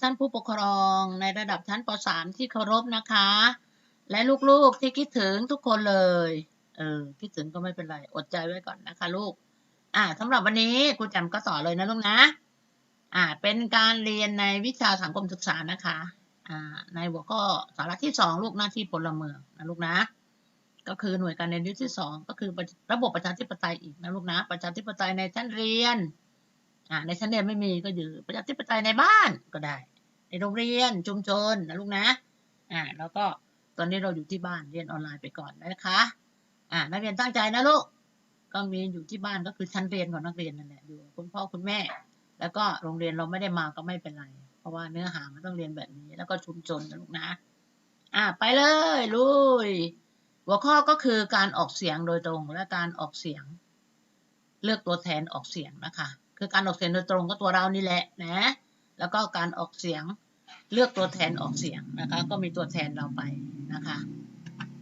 ท่านผู้ปกครองในระดับชั้นป .3 ที่เคารพนะคะ และลูกๆที่คิดถึงทุกคนเลย เออคิดถึงก็ไม่เป็นไร อดใจไว้ก่อนนะคะ ลูก อ่าสำหรับวันนี้ครูแจำก็สอนเลยนะลูกนะ อ่า เป็นการเรียนในวิชาสังคมศึกษานะคะ อ่า ในหัวข้อสาระที่สองลูกหน้าที่พลเมืองนะลูกนะก็คือหน่วยการเรียนรู้ที่สองก็คือระบบประชาธิปไตยอีกนะลูกนะ ประชาธิปไตยในชั้นเรียน ในชั้นเรียนไม่มีก็อยู่ประชาธิปไตยในบ้านก็ได้ ในโรงเรียนชุมชนนะลูกนะอ่าแล้วก็ตอนนี้เราอยู่ที่บ้านเรียนออนไลน์ไปก่อนนะคะอ่านักเรียนตั้งใจนะลูกก็มีอยู่ที่บ้านก็คือชั้นเรียนของนักเรียนนั่นแหละอยู่คุณพ่อคุณแม่ แล้วก็โรงเรียนเราไม่ได้มาก็ไม่เป็นไร เพราะว่าเนื้อหามันต้องเรียนแบบนี้ แล้วก็ชุมชนนะลูกนะ อ่าไปเลยลุยหัวข้อก็คือการออกเสียงโดยตรงและการออกเสียง เลือกตัวแทนออกเสียงนะคะ คือการออกเสียงโดยตรงก็ตัวเรานี่แหละนะ แล้วก็การออกเสียงเลือกตัวแทนออกเสียงนะคะ ก็มีตัวแทนเราไปนะคะ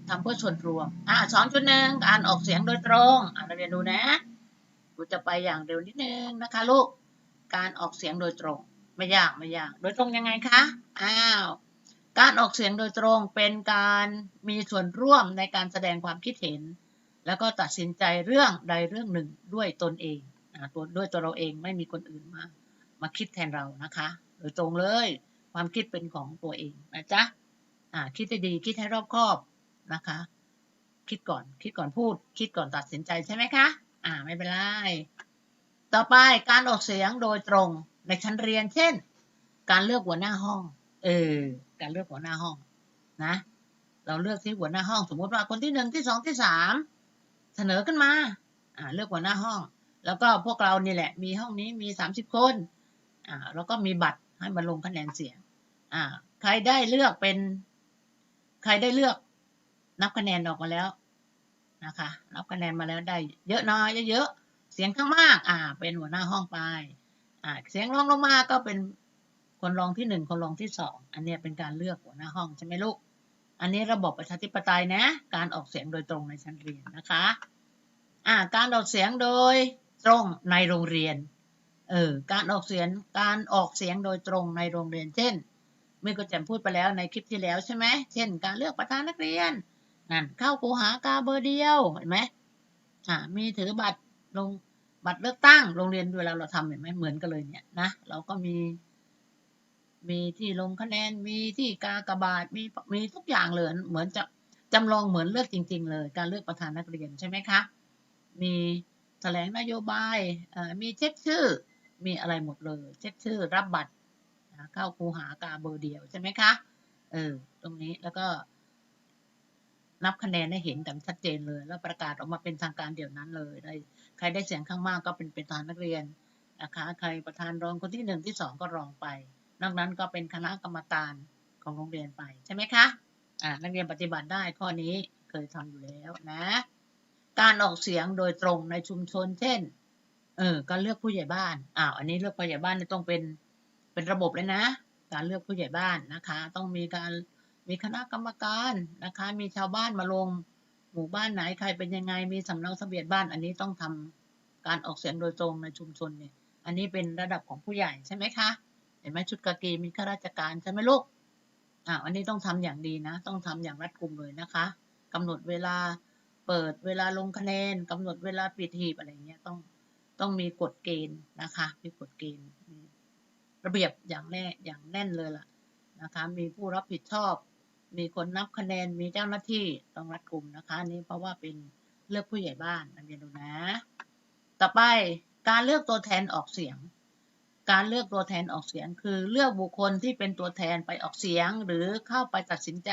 ทำเพื่อส่วนรวม อ่าสองจุดหนึ่งการออกเสียงโดยตรง อ่าเราเรียนดูนะกูจะไปอย่างเร็วนิดนึงนะคะลูก การออกเสียงโดยตรง ไม่ยากไม่ยาก โดยตรงยังไงคะ อ้าว การออกเสียงโดยตรงเป็นการมีส่วนร่วมในการแสดงความคิดเห็น แล้วก็ตัดสินใจเรื่องใดเรื่องหนึ่งด้วยตนเอง ตัวด้วยตัวเราเองไม่มีคนอื่นมา มาคิดแทนเรานะคะ โดยตรงเลยความคิดเป็นของตัวเองนะจ๊ะอ่าคิดให้ดีคิดให้รอบคอบนะคะ คิดก่อนคิดก่อนพูด คิดก่อนตัดสินใจใช่ไหมคะ อ่าไม่เป็นไรต่อไปการออกเสียงโดยตรงในชั้นเรียน เช่น การเลือกหัวหน้าห้อง เออ การเลือกหัวหน้าห้องนะ เราเลือกที่หัวหน้าห้อง สมมติว่าคนที่หนึ่งที่สองที่สามเสนอขึ้นมา อ่า เลือกหัวหน้าห้อง แล้วก็พวกเรานี่แหละ มีห้องนี้มีสามสิบคนอ่าแล้วก็มีบัตรให้มาลงคะแนนเสียงอ่าใครได้เลือกเป็น ใครได้เลือก นับคะแนนออกมาแล้วนะคะ นับคะแนนมาแล้วได้ เยอะน้อยเยอะๆเสียงข้างมาก อ่า เป็นหัวหน้าห้องไป อ่า เสียงรองลงมาก็เป็นคนรองที่หนึ่งคนรองที่สอง อันเนี้ยเป็นการเลือกหัวหน้าห้องใช่ไหมลูก อันนี้ระบบประชาธิปไตยนะ การออกเสียงโดยตรงในชั้นเรียนนะคะ อ่า การออกเสียงโดย ตรงในโรงเรียน เออ การออกเสียง การออกเสียงโดยตรงในโรงเรียน เช่น เมื่อก็แจมพูดไปแล้วในคลิปที่แล้วใช่ไหม เช่น การเลือกประธานนักเรียน นั่น เข้าคูหากาเบอร์เดียว เห็นไหมอ่า มีถือบัตรลงบัตรเลือกตั้ง โรงเรียนเวลาเราทำเห็นไหมเหมือนกันเลยเนี่ยนะ เราก็มี มีที่ลงคะแนน มีที่กากบาท มี มีทุกอย่างเลย เหมือนจะจำลองเหมือนเลือกจริง ๆ เลย การเลือกประธานนักเรียนใช่ไหมคะ มี แถลงนโยบายมีเช็คชื่อ มีอะไรหมดเลย เช็คชื่อรับบัตรเข้าคูหากาเบอร์เดียวใช่ไหมคะเออตรงนี้แล้วก็ นับคะแนนให้เห็นกันชัดเจนเลย แล้วประกาศออกมาเป็นทางการเดี๋ยวนั้นเลยได้ใครได้เสียงข้างมากก็เป็นประธานนักเรียนนะคะใครประธานรองคนที่หนึ่งที่สองก็รองไปนอกนั้นก็เป็นคณะกรรมการของโรงเรียนไปใช่ไหมคะอ่านักเรียนปฏิบัติได้ข้อนี้เคยทำอยู่แล้วนะ การออกเสียงโดยตรงในชุมชน เช่น เออการเลือกผู้ใหญ่บ้าน อ้าว อันนี้เลือกผู้ใหญ่บ้านต้องเป็น เป็นระบบเลยนะ การเลือกผู้ใหญ่บ้านนะคะ ต้องมีการมีคณะกรรมการนะคะ มีชาวบ้านมาลง หมู่บ้านไหนใครเป็นยังไง มีสำเนาทะเบียนบ้าน อันนี้ต้องทำการออกเสียงโดยตรงในชุมชนเนี่ย อันนี้เป็นระดับของผู้ใหญ่ใช่ไหมคะ เห็นไหมชุดกากีมีข้าราชการใช่ไหมลูก อ่าอันนี้ต้องทำอย่างดีนะ ต้องทำอย่างรัดกุมเลยนะคะกำหนดเวลา เปิดเวลาลงคะแนนกำหนดเวลาปิดหีบอะไรเงี้ยต้องต้องมีกฎเกณฑ์นะคะ มีกฎเกณฑ์ระเบียบอย่างแน่อย่างแน่นเลยล่ะนะคะ มีผู้รับผิดชอบ มีคนนับคะแนนมีเจ้าหน้าที่ต้องรัดกลุ่มนะคะนนี้เพราะว่าเป็นเลือกผู้ใหญ่บ้านนักเรียนดูนะ ต่อไปการเลือกตัวแทนออกเสียง การเลือกตัวแทนออกเสียง คือเลือกบุคคลที่เป็นตัวแทนไปออกเสียง หรือเข้าไปตัดสินใจ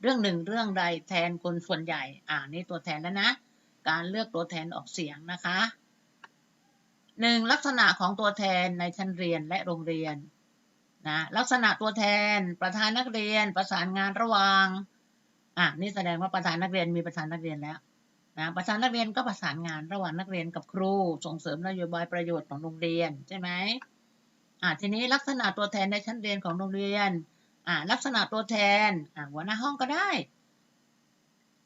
เรื่องหนึ่งเรื่องใดแทนคนส่วนใหญ่ อ่านี่ตัวแทนแล้วนะ การเลือกตัวแทนออกเสียงนะคะหนึ่งลักษณะของตัวแทนในชั้นเรียนและโรงเรียนนะลักษณะตัวแทนประธานนักเรียนประสานงานระหว่างอ่านี่แสดงว่าประธานนักเรียนมีประธานนักเรียนแล้วนะประธานนักเรียนก็ประสานงานระหว่างนักเรียนกับครู ส่งเสริมนโยบายประโยชน์ของโรงเรียนใช่ไหม อ่าทีนี้ลักษณะตัวแทนในชั้นเรียนของโรงเรียนอ่าลักษณะตัวแทนอ่าหัวหน้าห้องก็ได้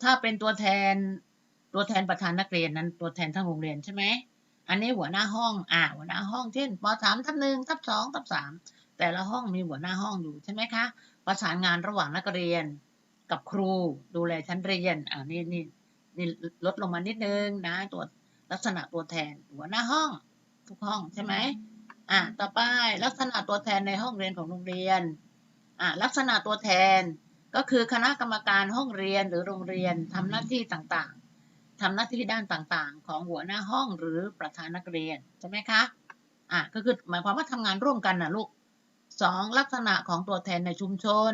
ถ้าเป็นตัวแทนตัวแทนประธานนักเรียนนั้นตัวแทนทั้งโรงเรียนใช่ไหมอันนี้หัวหน้าห้องอ่าหัวหน้าห้องเช่นปสามทับหนึ่งทับสองทับสามแต่ละห้องมีหัวหน้าห้องอยู่ใช่ไหมคะ ประสานงานระหว่างนักเรียนกับครูดูแลชั้นเรียนอ่านี่นี่นี่ลดลงมานิดนึงนะตัวลักษณะตัวแทนหัวหน้าห้องทุกห้องใช่ไหม อ่าต่อไปลักษณะตัวแทนในห้องเรียนของโรงเรียนอ่าลักษณะตัวแทนก็คือคณะกรรมการห้องเรียนหรือโรงเรียนทำหน้าที่ต่างๆทำหน้าที่ด้านต่างๆ ของหัวหน้าห้องหรือประธานนักเรียนใช่ไหมคะอ่าก็คือหมายความว่าทำงานร่วมกันนะลูกสองลักษณะของตัวแทนในชุมชน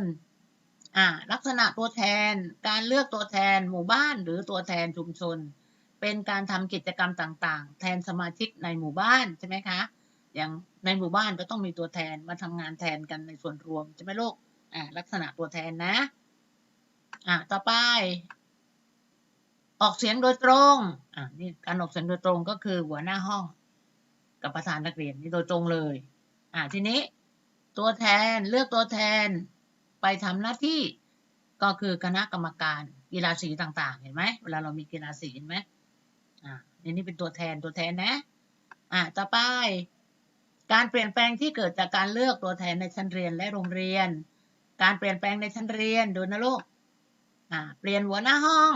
อ่าลักษณะตัวแทนการเลือกตัวแทนหมู่บ้านหรือตัวแทนชุมชน เป็นการทำกิจกรรมต่างๆ แทนสมาชิกในหมู่บ้านใช่ไหมคะ อย่างในหมู่บ้านก็ต้องมีตัวแทนมาทำงานแทนกันในส่วนรวมใช่ไหมลูกอ่าลักษณะตัวแทนนะ อ่าต่อไป ออกเสียงโดยตรงอ่านี่การออกเสียงโดยตรงก็คือหัวหน้าห้อง กับประธานนักเรียนนี่โดยตรงเลย อ่าทีนี้ตัวแทนเลือกตัวแทนไปทำหน้าที่ก็คือคณะกรรมการกีฬาสีต่างๆ เห็นไหมเวลาเรามีกีฬาสีเห็นไหมอ่านี่นี่เป็นตัวแทนตัวแทนนะ อ่าต่อไป การเปลี่ยนแปลงที่เกิดจากการเลือกตัวแทนในชั้นเรียนและโรงเรียน การเปลี่ยนแปลงในชั้นเรียนดูนะลูกอ่าเปลี่ยนหัวหน้าห้อง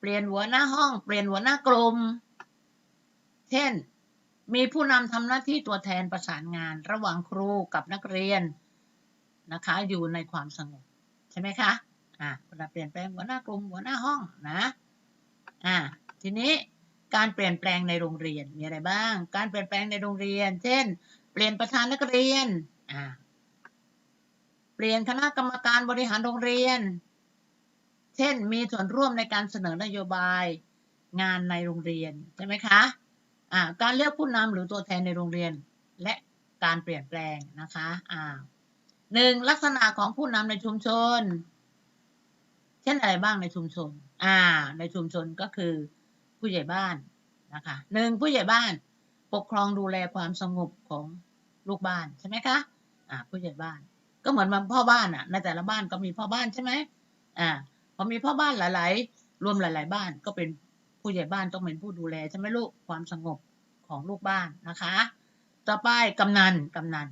เปลี่ยนหัวหน้าห้อง เปลี่ยนหัวหน้ากลุ่ม เช่น มีผู้นำทำหน้าที่ตัวแทนประสานงานระหว่างครูกับนักเรียนนะคะ อยู่ในความสงบใช่ไหมคะ อ่าเวลาเปลี่ยนแปลงหัวหน้ากลุ่มหัวหน้าห้องนะ อ่า ทีนี้ การเปลี่ยนแปลงในโรงเรียนมีอะไรบ้าง การเปลี่ยนแปลงในโรงเรียน เช่น เปลี่ยนประธานนักเรียนอ่าเปลี่ยนคณะกรรมการบริหารโรงเรียน เช่น มีส่วนร่วมในการเสนอนโยบายงานในโรงเรียนใช่ไหมคะอ่าการเลือกผู้นำหรือตัวแทนในโรงเรียน และการเปลี่ยนแปลงนะคะอ่าหนึ่งลักษณะของผู้นำในชุมชน เช่นอะไรบ้างในชุมชนอ่าในชุมชนก็คือ ผู้ใหญ่บ้านนะคะหนึ่งผู้ใหญ่บ้าน ปกครองดูแลความสงบของลูกบ้านใช่ไหมคะอ่าผู้ใหญ่บ้าน ก็เหมือนมันพ่อบ้านอะในแต่ละบ้านก็มีพ่อบ้านใช่ไหมอ่าพอมีพ่อบ้านหลาย ๆ รวมหลาย ๆ บ้านก็เป็นผู้ใหญ่บ้านต้องเป็นผู้ดูแลใช่ไหมลูกความสงบของลูกบ้านนะคะ ต่อไปกำนันกำนัน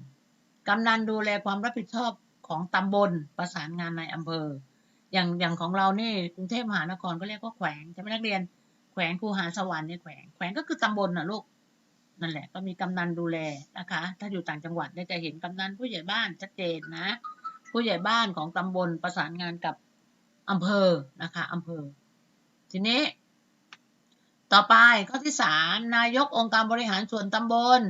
กำนันดูแลความรับผิดชอบของตำบลประสานงานในอำเภอ อย่างอย่างของเรานี่กรุงเทพมหานครก็เรียกว่าแขวงใช่ไหมนักเรียน แขวงคูหาสวรรค์เนี่ยแขวงแขวงก็คือตำบลน่ะลูกนั่นแหละ ก็มีกำนันดูแลนะคะ ถ้าอยู่ต่างจังหวัดเนี่ยจะเห็นกำนันผู้ใหญ่บ้านชัดเจนนะ ผู้ใหญ่บ้านของตำบลประสานงานกับอำเภอนะคะอำเภอ ทีนี้ ต่อไปข้อที่สามนายกองค์การบริหารส่วนตำบล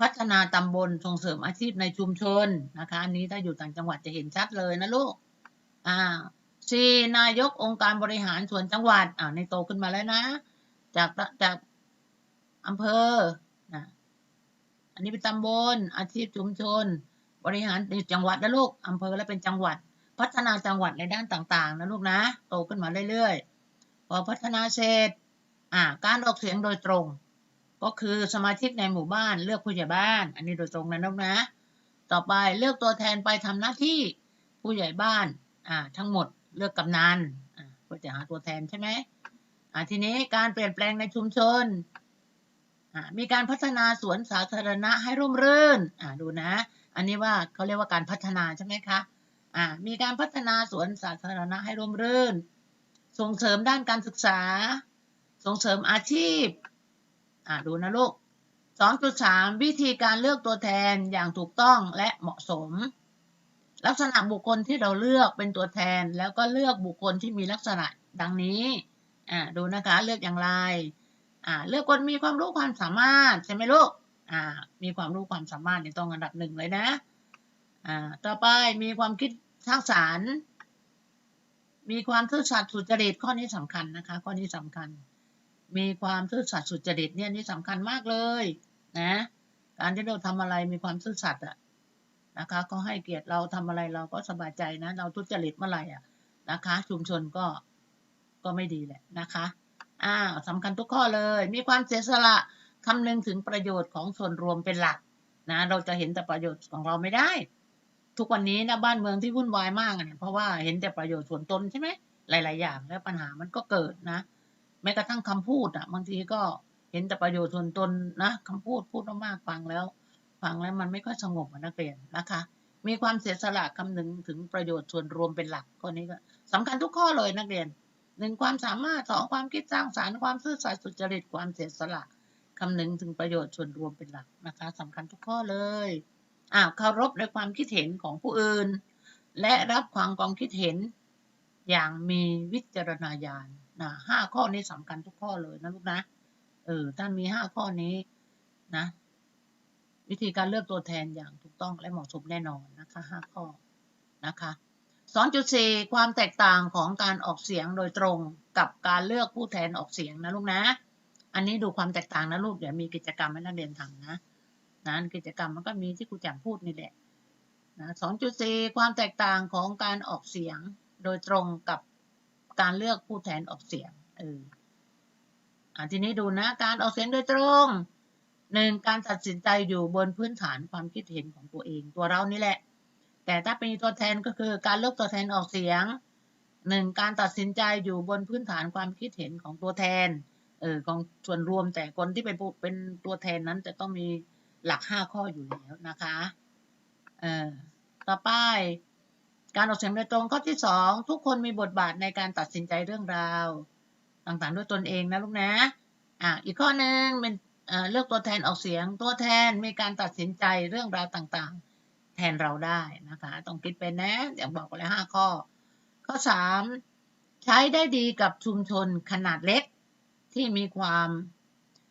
พัฒนาตำบลส่งเสริมอาชีพในชุมชนนะคะ อันนี้ถ้าอยู่ต่างจังหวัดจะเห็นชัดเลยนะลูกอ่า สี่นายกองค์การบริหารส่วนจังหวัดอ่าในโตขึ้นมาแล้วนะ จากจากอำเภอนะอันนี้เป็นตำบลอาชีพชุมชน บริหารในจังหวัดนะลูกอำเภอและเป็นจังหวัด พัฒนาจังหวัดในด้านต่างๆนะลูกนะ โตขึ้นมาเรื่อยๆพอพัฒนาเสร็จอ่าการออกเสียงโดยตรง ก็คือสมาชิกในหมู่บ้านเลือกผู้ใหญ่บ้าน อันนี้โดยตรงนะลูกนะ ต่อไปเลือกตัวแทนไปทำหน้าที่ผู้ใหญ่บ้านอ่าทั้งหมด เลือกกำนันเพื่อจะหาตัวแทนใช่ไหมอ่าทีนี้การเปลี่ยนแปลงในชุมชนอ่ามีการพัฒนาสวนสาธารณะให้ร่มรื่นอ่าดูนะ อันนี้ว่าเขาเรียกว่าการพัฒนาใช่ไหมคะอ่ามีการพัฒนาสวนสาธารณะให้ร่มรื่น ส่งเสริมด้านการศึกษา ส่งเสริมอาชีพอ่าดูนะลูก 2.3 วิธีการเลือกตัวแทนอย่างถูกต้องและเหมาะสม ลักษณะบุคคลที่เราเลือกเป็นตัวแทน แล้วก็เลือกบุคคลที่มีลักษณะดังนี้อ่าดูนะคะเลือกอย่างไรอ่าเลือกคนมีความรู้ความสามารถใช่ไหมลูกอ่ามีความรู้ความสามารถในต้องอันดับหนึ่งเลยนะอ่าต่อไปมีความคิดสร้างสรรค์มีความซื่อสัตย์สุจริตข้อนี้สำคัญนะคะ ข้อนี้สำคัญ มีความซื่อสัตย์สุจริตเนี่ยนี่สำคัญมากเลยนะ การที่เราทำอะไรมีความซื่อสัตย์อะ นะคะก็ให้เกียรติเราทำอะไรเราก็สบายใจนะเราทุจริตเมื่อไหร่อะนะคะ ชุมชนก็ก็ไม่ดีแหละนะคะอ้าวสำคัญทุกข้อเลย มีความเสียสละคำนึงถึงประโยชน์ของส่วนรวมเป็นหลักนะเราจะเห็นแต่ประโยชน์ของเราไม่ได้ ทุกวันนี้นะบ้านเมืองที่วุ่นวายมากอะเนี่ยเพราะว่าเห็นแต่ประโยชน์ส่วนตนใช่ไหมหลาย ๆ อย่างแล้วปัญหามันก็เกิดนะแม้กระทั่งคำพูดอะบางทีก็เห็นแต่ประโยชน์ส่วนตนนะคำพูดพูดมากๆฟังแล้ว ฟังแล้วมันไม่ค่อยสงบอะนักเรียนนะคะ มีความเสียสละคำนึงถึงประโยชน์ส่วนรวมเป็นหลักข้อนี้ก็สำคัญทุกข้อเลยนักเรียนหนึ่งความสามารถสองความคิดสร้างสรรค์ความซื่อสัตย์สุจริตความเสียสละคำนึงถึงประโยชน์ส่วนรวมเป็นหลักนะคะสำคัญทุกข้อเลยอ้าวเคารพในความคิดเห็นของผู้อื่น และรับความความคิดเห็นอย่างมีวิจารณญาณนะห้าข้อนี้สำคัญทุกข้อเลยนะลูกนะเออถ้ามีห้าข้อนี้นะ วิธีการเลือกตัวแทนอย่างถูกต้องและเหมาะสมแน่นอนนะคะห้าข้อนะคะสองจุดสี่ความแตกต่างของการออกเสียงโดยตรงกับการเลือกผู้แทนออกเสียงนะลูกนะ อันนี้ดูความแตกต่างนะลูกเดี๋ยวมีกิจกรรมให้นักเรียนทำนะนะกิจกรรมมันก็มีที่ครูแจมพูดนี่แหละนะสองจุดสี่ความแตกต่างของการออกเสียงโดยตรงกับการเลือกผู้แทนออกเสียงเอออ่าทีนี้ดูนะ การออกเสียงโดยตรง หนึ่งการตัดสินใจอยู่บนพื้นฐานความคิดเห็นของตัวเองตัวเรานี่แหละ แต่ถ้าเป็นตัวแทนก็คือการเลือกตัวแทนออกเสียงหนึ่งการตัดสินใจอยู่บนพื้นฐานความคิดเห็นของตัวแทนเออของส่วนรวมแต่คนที่เป็นเป็นตัวแทนนั้นจะต้องมีหลักห้าข้ออยู่แล้วนะคะเออต่อไปการออกเสียงโดยตรงข้อที่สองทุกคนมีบทบาทในการตัดสินใจเรื่องราว ต่างๆด้วยตนเองนะลูกนะอ่าอีกข้อหนึ่งเป็น เอ่อเลือกตัวแทนออกเสียง ตัวแทนมีการตัดสินใจเรื่องราวต่างๆ แทนเราได้นะคะต้องคิดเป็นนะอย่างบอกไปแล้วห้าข้อ ข้อสามใช้ได้ดีกับชุมชนขนาดเล็กที่มีความ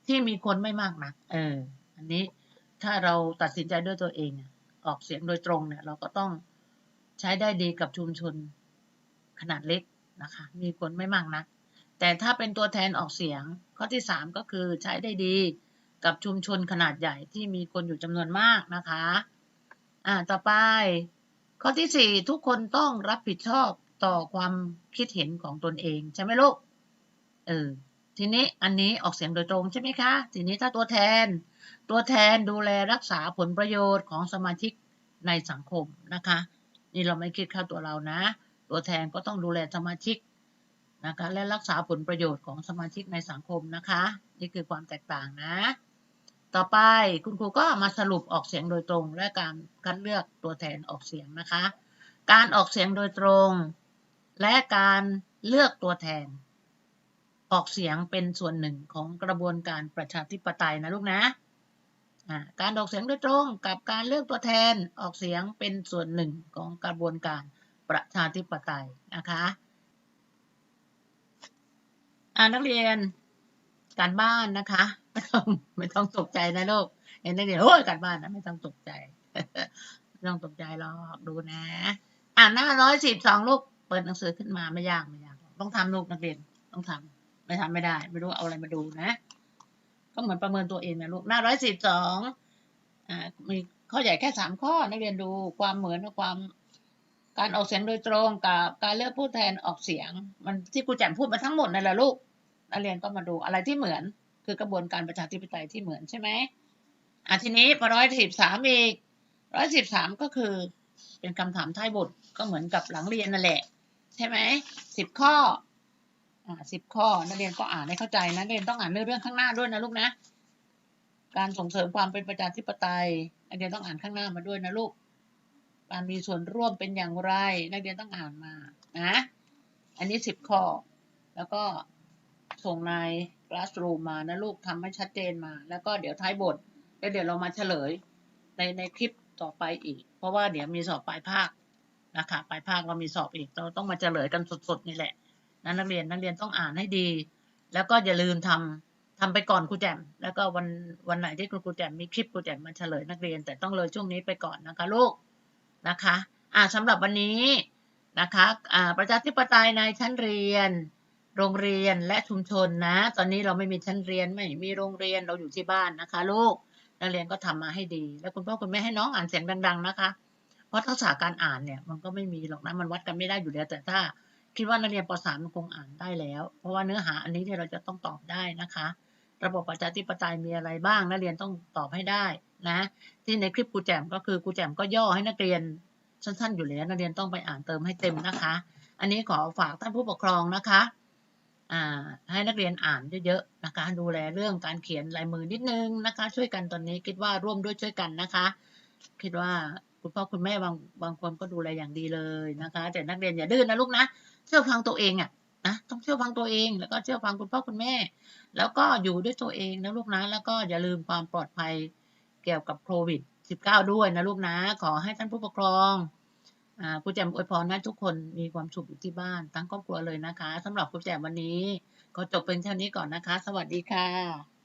ที่มีคนไม่มากนัก เออ อันนี้ถ้าเราตัดสินใจด้วยตัวเอง ออกเสียงโดยตรงเนี่ย เราก็ต้องใช้ได้ดีกับชุมชนขนาดเล็กนะคะ มีคนไม่มากนัก แต่ถ้าเป็นตัวแทนออกเสียงข้อที่สามก็คือใช้ได้ดี กับชุมชนขนาดใหญ่ที่มีคนอยู่จำนวนมากนะคะ อ่า ต่อไป ข้อที่สี่ทุกคนต้องรับผิดชอบต่อความคิดเห็นของตนเองใช่ไหมลูก เออ ทีนี้อันนี้ออกเสียงโดยตรงใช่ไหมคะ ทีนี้ถ้าตัวแทน ตัวแทนดูแลรักษาผลประโยชน์ของสมาชิกในสังคมนะคะ นี่เราไม่คิดเข้าตัวเรานะ ตัวแทนก็ต้องดูแลสมาชิกนะคะ และรักษาผลประโยชน์ของสมาชิกในสังคมนะคะ นี่คือความแตกต่างนะ ต่อไปคุณครูก็มาสรุปออกเสียงโดยตรง และการคัดเลือกตัวแทนออกเสียงนะคะ การออกเสียงโดยตรง และการเลือกตัวแทน ออกเสียงเป็นส่วนหนึ่งของกระบวนการประชาธิปไตยนะลูกนะการออกเสียงโดยตรงกับการเลือกตัวแทนออกเสียงเป็นส่วนหนึ่งของกระบวนการประชาธิปไตยนะคะนักเรียนการบ้านนะคะ ไม่ต้องไม่ต้องตกใจนะลูกเห็นนักเรียนโอ้ยการบ้านนะไม่ต้องตกใจไม่ต้องตกใจหรอกดูนะ อ่านหน้าร้อยสิบสองลูกเปิดหนังสือขึ้นมาไม่ยากไม่ยาก ต้องทำลูกนักเรียนต้องทำไม่ทำไม่ได้ ไม่รู้เอาอะไรมาดูนะ ก็เหมือนประเมินตัวเองนะลูกหน้าร้อยสิบสองอ่ามีข้อใหญ่แค่สามข้อนักเรียนดูความเหมือนกับความการออกเสียงโดยตรงกับการเลือกผู้แทนออกเสียง มันที่ครูแจ่มพูดมาทั้งหมดนั่นแหละลูกนักเรียนก็มาดูอะไรที่เหมือน คือกระบวนการประชาธิปไตยที่เหมือนใช่ไหมอะทีนี้พอร้อยสิบสามอีกร้อยสิบสามก็คือ เป็นคำถามท้ายบทก็เหมือนกับหลังเรียนนั่นแหละ ใช่ไหมสิบข้ออ่าสิบข้อนักเรียนก็อ่านให้เข้าใจนะนักเรียนต้องอ่านเรื่องข้างหน้าด้วยนะลูกนะ การส่งเสริมความเป็นประชาธิปไตยนักเรียนต้องอ่านข้างหน้ามาด้วยนะลูกการมีส่วนร่วมเป็นอย่างไร นักเรียนต้องอ่านมานะอันนี้สิบข้อ แล้วก็ส่ง ใน classroom มานะลูกทำให้ชัดเจนมา แล้วก็เดี๋ยวท้ายบทแล้วเดี๋ยวเรามาเฉลยในในคลิปต่อไปอีก เพราะว่าเดี๋ยวมีสอบปลายภาคนะคะปลายภาคเรามีสอบอีก เราต้องมาเฉลยกันสดๆนี่แหละนะนักเรียนนักเรียนต้องอ่านให้ดี แล้วก็อย่าลืมทำทำไปก่อนครูแจมแล้วก็วันวันไหนที่ครูแจมมีคลิปครูแจมมาเฉลยนักเรียน แต่ต้องเลยช่วงนี้ไปก่อนนะคะลูกนะคะอ่าสำหรับวันนี้นะคะอ่าประชาธิปไตยในชั้นเรียน โรงเรียนและชุมชนนะ ตอนนี้เราไม่มีชั้นเรียนไม่มีโรงเรียนเราอยู่ที่บ้านนะคะลูกนักเรียนก็ทำมาให้ดี แล้วคุณพ่อคุณแม่ให้น้องอ่านเสียงดังๆนะคะ เพราะทักษะการอ่านเนี่ยมันก็ไม่มีหรอกนะมันวัดกันไม่ได้อยู่แล้วแต่ถ้า คิดว่านักเรียนป .3 มันคงอ่านได้แล้ว เพราะว่าเนื้อหาอันนี้เนี่ยเราจะต้องตอบได้นะคะ ระบบประชาธิปไตยมีอะไรบ้าง นักเรียนต้องตอบให้ได้นะ ที่ในคลิปครูแจมก็คือครูแจมก็ย่อให้นักเรียนสั้นๆ อยู่แล้วนักเรียนต้องไปอ่านเติมให้เต็มนะคะ อันนี้ขอฝากท่านผู้ปกครองนะคะ ให้นักเรียนอ่านเยอะๆนะคะ ดูแลเรื่องการเขียนลายมือนิดนึงนะคะ ช่วยกันตอนนี้คิดว่าร่วมด้วยช่วยกันนะคะ คิดว่าคุณพ่อคุณแม่บางบางคนก็ดูแลอย่างดีเลยนะคะ แต่นักเรียนอย่าดื้อนนะลูกนะเชื่อฟังตัวเองอะนะต้องเชื่อฟังตัวเองแล้วก็เชื่อฟังคุณพ่อคุณแม่ แล้วก็อยู่ด้วยตัวเองนะลูกนะ แล้วก็อย่าลืมความปลอดภัยเกี่ยวกับโควิด 19 ด้วยนะลูกนะ ขอให้ท่านผู้ปกครอง อ่าครูแจมอวยพรให้ทุกคนมีความสุขอยู่ที่บ้านทั้งครอบครัวเลยนะคะสำหรับครูแจมวันนี้ก็จบเป็นเท่านี้ก่อนนะคะ สวัสดีค่ะ